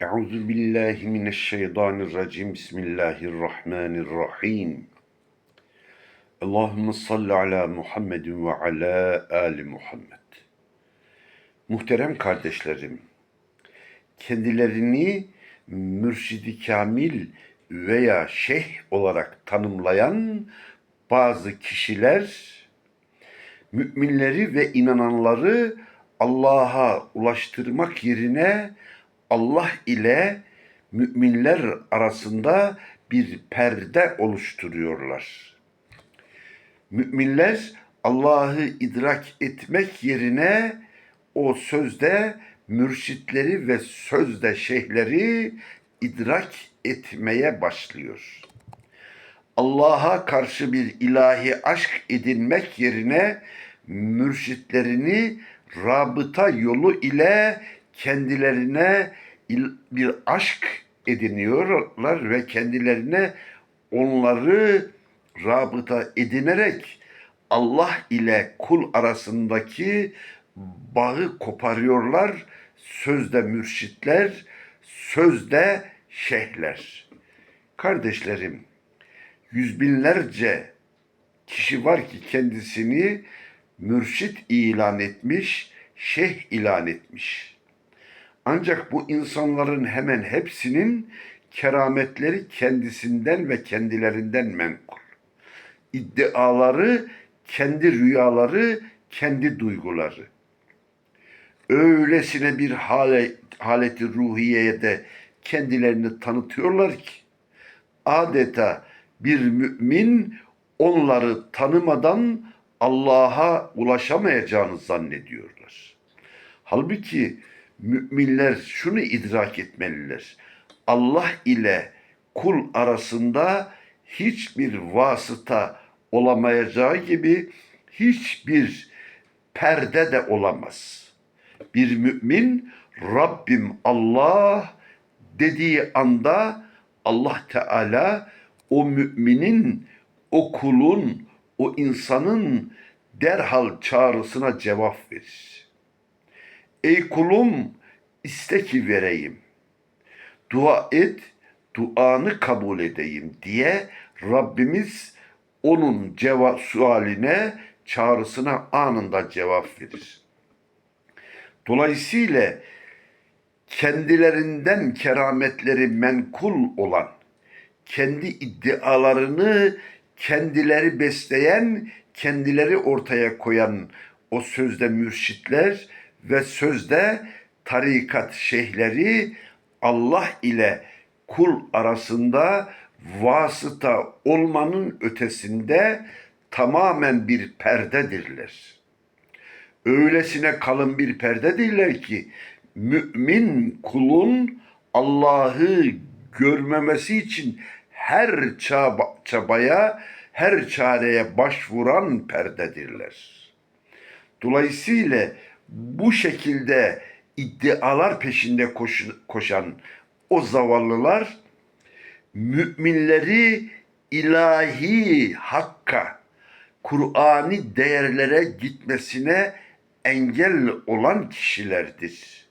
Euzu billahi mineşşeytanirracim. Bismillahirrahmanirrahim. Allahumme salli ala Muhammedin ve ala ali Muhammed. Muhterem kardeşlerim, kendilerini mürşidi kamil veya şeyh olarak tanımlayan bazı kişiler müminleri ve inananları Allah'a ulaştırmak yerine Allah ile müminler arasında bir perde oluşturuyorlar. Müminler Allah'ı idrak etmek yerine o sözde mürşitleri ve sözde şeyhleri idrak etmeye başlıyor. Allah'a karşı bir ilahi aşk edinmek yerine mürşitlerini rabıta yolu ile kendilerine il- bir aşk ediniyorlar ve kendilerine onları rabıta edinerek Allah ile kul arasındaki bağı koparıyorlar. Sözde mürşitler, sözde şeyhler. Kardeşlerim, yüz binlerce kişi var ki kendisini mürşit ilan etmiş, şeyh ilan etmiş. Ancak bu insanların hemen hepsinin kerametleri kendisinden ve kendilerinden menkul. İddiaları, kendi rüyaları, kendi duyguları. Öylesine bir hale, haleti ruhiyeye de kendilerini tanıtıyorlar ki adeta bir mümin onları tanımadan Allah'a ulaşamayacağını zannediyorlar. Halbuki müminler şunu idrak etmeliler. Allah ile kul arasında hiçbir vasıta olamayacağı gibi hiçbir perde de olamaz. Bir mümin Rabbim Allah dediği anda Allah Teala o müminin, o kulun, o insanın derhal çağrısına cevap verir. Ey kulum iste ki vereyim. Dua et, duanı kabul edeyim diye Rabbimiz onun cevap sualine, çağrısına anında cevap verir. Dolayısıyla kendilerinden kerametleri menkul olan, kendi iddialarını kendileri besleyen, kendileri ortaya koyan o sözde mürşitler ve sözde tarikat şeyhleri Allah ile kul arasında vasıta olmanın ötesinde tamamen bir perdedirler öylesine kalın bir perde değiller ki mümin kulun Allah'ı görmemesi için her çaba, çabaya, her çareye başvuran perdedirler. Dolayısıyla bu şekilde iddialar peşinde koş, koşan o zavallılar müminleri ilahi hakka, Kur'ani değerlere gitmesine engel olan kişilerdir.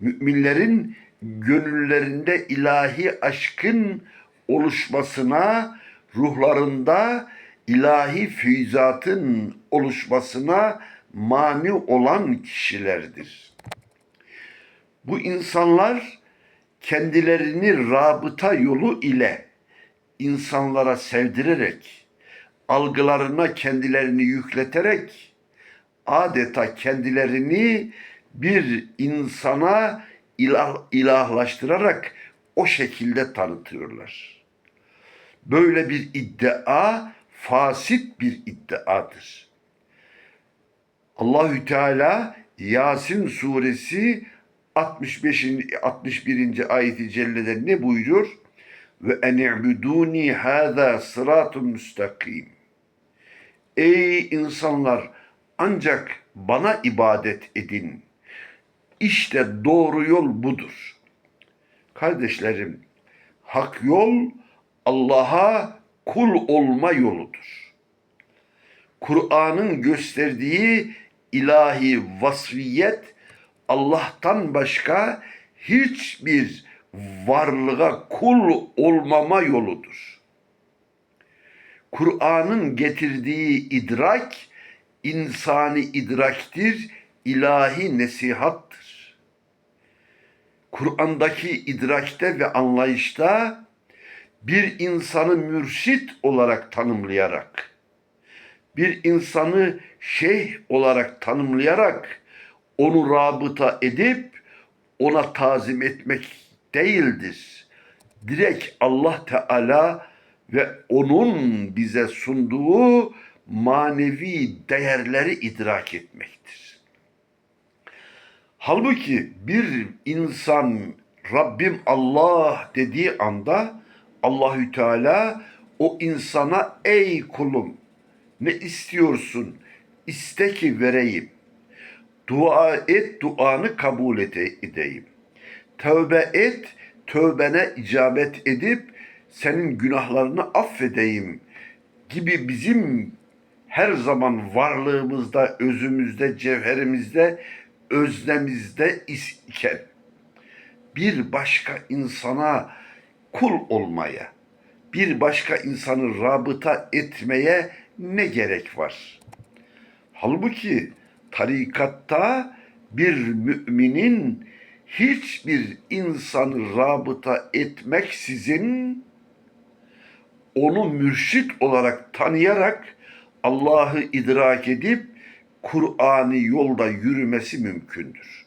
Müminlerin gönüllerinde ilahi aşkın oluşmasına, ruhlarında ilahi füyüzatın oluşmasına mani olan kişilerdir. Bu insanlar kendilerini rabıta yolu ile insanlara sevdirerek, algılarına kendilerini yükleterek adeta kendilerini bir insana ilah, ilahlaştırarak o şekilde tanıtıyorlar. Böyle bir iddia fasit bir iddiadır. Allahü Teala Yasin suresi 65. 61. ayeti cellede ne buyuruyor? Ve en i'buduni hâzâ sıratun müstakim. Ey insanlar ancak bana ibadet edin. İşte doğru yol budur. Kardeşlerim, hak yol Allah'a kul olma yoludur. Kur'an'ın gösterdiği ilahi vasfiyet Allah'tan başka hiçbir varlığa kul olmama yoludur. Kur'an'ın getirdiği idrak insani idraktir, ilahi nesihattır. Kur'an'daki idrakte ve anlayışta bir insanı mürşit olarak tanımlayarak, bir insanı şeyh olarak tanımlayarak onu rabıta edip ona tazim etmek değildir. Direkt Allah Teala ve onun bize sunduğu manevi değerleri idrak etmektir. Halbuki bir insan Rabbim Allah dediği anda Allahü Teala o insana ey kulum ne istiyorsun? İste ki vereyim. Dua et, duanı kabul ede- edeyim. Tövbe et, tövbene icabet edip senin günahlarını affedeyim gibi bizim her zaman varlığımızda, özümüzde, cevherimizde, özlemizde iken bir başka insana kul olmaya, bir başka insanı rabıta etmeye ne gerek var? Halbuki tarikatta bir müminin hiçbir insanı rabıta etmeksizin onu mürşit olarak tanıyarak Allah'ı idrak edip Kur'an'ı yolda yürümesi mümkündür.